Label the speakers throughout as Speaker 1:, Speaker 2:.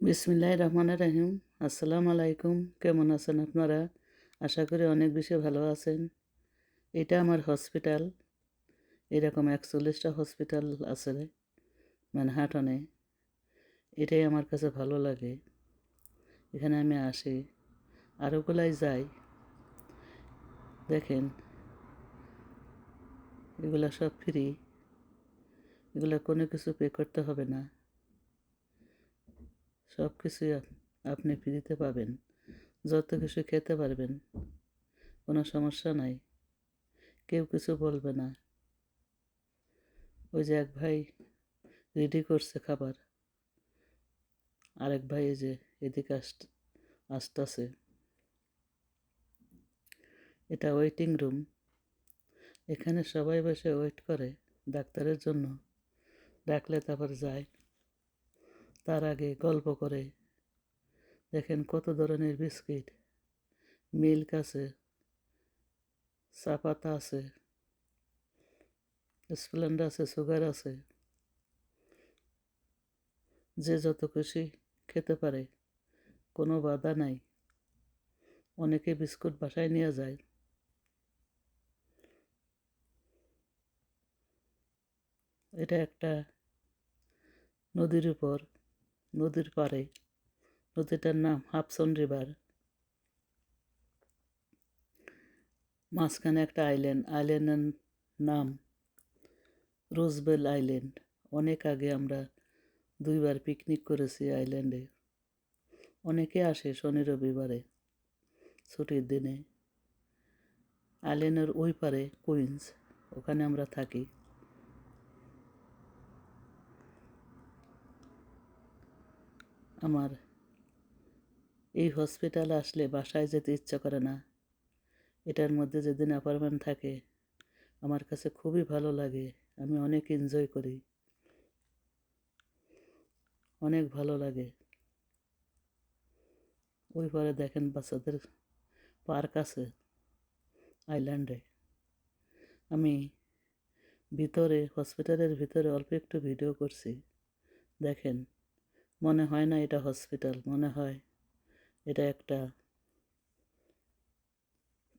Speaker 1: বিসমিল্লাহ রহমান রাহিম। আসসালামু আলাইকুম। কেমন আছেন আপনারা? আশা করি অনেক বেশি ভালো আছেন। এটা আমার হসপিটাল। এরকম একচল্লিশটা হসপিটাল আছে ম্যানহাটনে। এটাই আমার কাছে ভালো লাগে। এখানে আমি আসি আরোগুলাই যাই। দেখেন, এগুলা সব ফ্রি। এগুলা কোনো কিছু পে করতে হবে না। সব কিছুই আপনি ফ্রিতে পাবেন। যত কিছু খেতে পারবেন। কোনো সমস্যা নাই। কেউ কিছু বলবে না। ওই যে এক ভাই রেডি করছে খাবার। আরেক ভাই এই যে এদিকে আস আসতেছে। এটা ওয়েটিং রুম এখানে সবাই বসে ওয়েট করে ডাক্তারের জন্য। ডাকলে তারপর যায়। তার আগে গল্প করে। দেখেন কত ধরনের বিস্কিট। মিল্ক আছে চা পাতা আছে, স্প্লেন্ডার আছে, সুগার আছে। যে যত খুশি খেতে পারে, কোনো বাধা নাই। অনেকে বিস্কুট বাসায় নিয়ে যায়। এটা একটা নদীর উপর নদীর পাড়ে। নদীটার নাম হাফসন রিভার। মাঝখানে একটা আইল্যান্ড। আইল্যান্ডের নাম রোজবেল আইল্যান্ড। অনেক আগে আমরা দুইবার পিকনিক করেছি আইল্যান্ডে। অনেকে আসে শনি রবিবারে ছুটির দিনে। আইল্যান্ডের ওই পারে কুইন্স। ওখানে আমরা থাকি। আমার। এই হসপিটালে আসলে বাসায় যেতে ইচ্ছা করে না। এটার মধ্যে যেদিন অ্যাপার্টমেন্ট থাকে, আমার কাছে খুবই ভালো লাগে। আমি অনেক এনজয় করি। অনেক ভালো লাগে। ওই পরে দেখেন বাচ্চাদের পার্ক আছে আইল্যান্ডে আমি ভিতরে হসপিটালের ভিতরে অল্প একটু ভিডিও করছি। দেখেন। মনে হয় না এটা হসপিটাল মনে হয় এটা একটা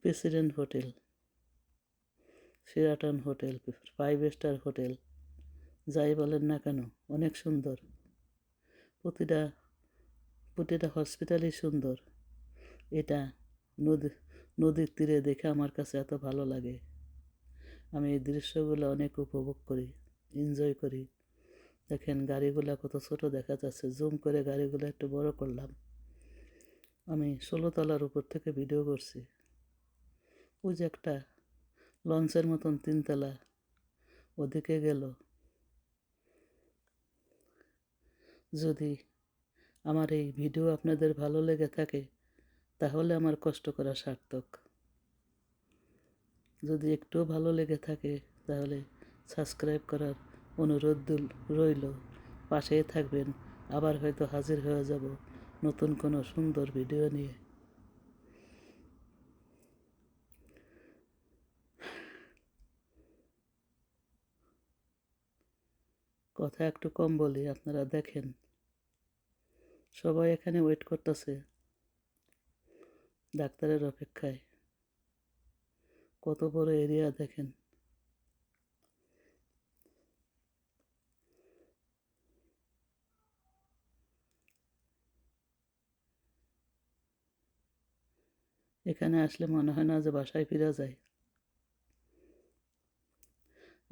Speaker 1: president hotel Sheraton hotel five star hotel যাই বলেন না কেন, অনেক সুন্দর। প্রতিটা প্রতিটা হসপিটালই সুন্দর। এটা নদী, নদীর তীরে দেখে আমার কাছে এত ভালো লাগে। আমি এই দৃশ্যগুলো অনেক উপভোগ করি এনজয় করি। দেখেন গাড়িগুলো কত ছোট দেখা যাচ্ছে। জুম করে গাড়িগুলো একটু বড় করলাম। আমি ষোলো তলার উপর থেকে ভিডিও করছি। ওই যে একটা লঞ্চের মতন তিনতলা, ওদিকে গেল। যদি আমার এই ভিডিও আপনাদের ভালো লেগে থাকে, তাহলে আমার কষ্ট করা সার্থক। যদি একটুও ভালো লেগে থাকে, তাহলে সাবস্ক্রাইব করার অনুরোধ রইল, পাশেই থাকবেন, আবার হয়তো হাজির হয়ে যাব নতুন কোনো সুন্দর ভিডিও নিয়ে। কথা একটু কম বলি, আপনারা দেখেন। সবাই এখানে ওয়েট করতেছে। ডাক্তারের অপেক্ষায়। কত বড় এরিয়া দেখেন। এখানে আসলে মনে হয় না যে বাসায় ফিরা যায়।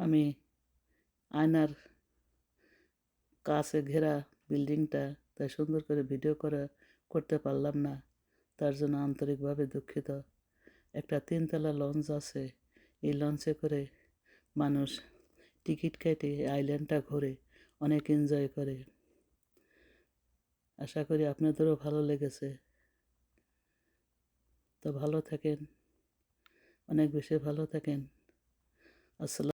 Speaker 1: আমি আয়নার কাছে ঘেরা বিল্ডিংটা তাই সুন্দর করে ভিডিও করা করতে পারলাম না। তার জন্য আন্তরিকভাবে দুঃখিত। একটা তিনতলা লঞ্চ আছে। এই লঞ্চে করে মানুষ টিকিট কেটে আইল্যান্ডটা ঘোরে অনেক এনজয় করে। আশা করি আপনাদেরও ভালো লেগেছে। তো ভালো থাকেন। অনেক বেশি ভালো থাকেন। আসসালাম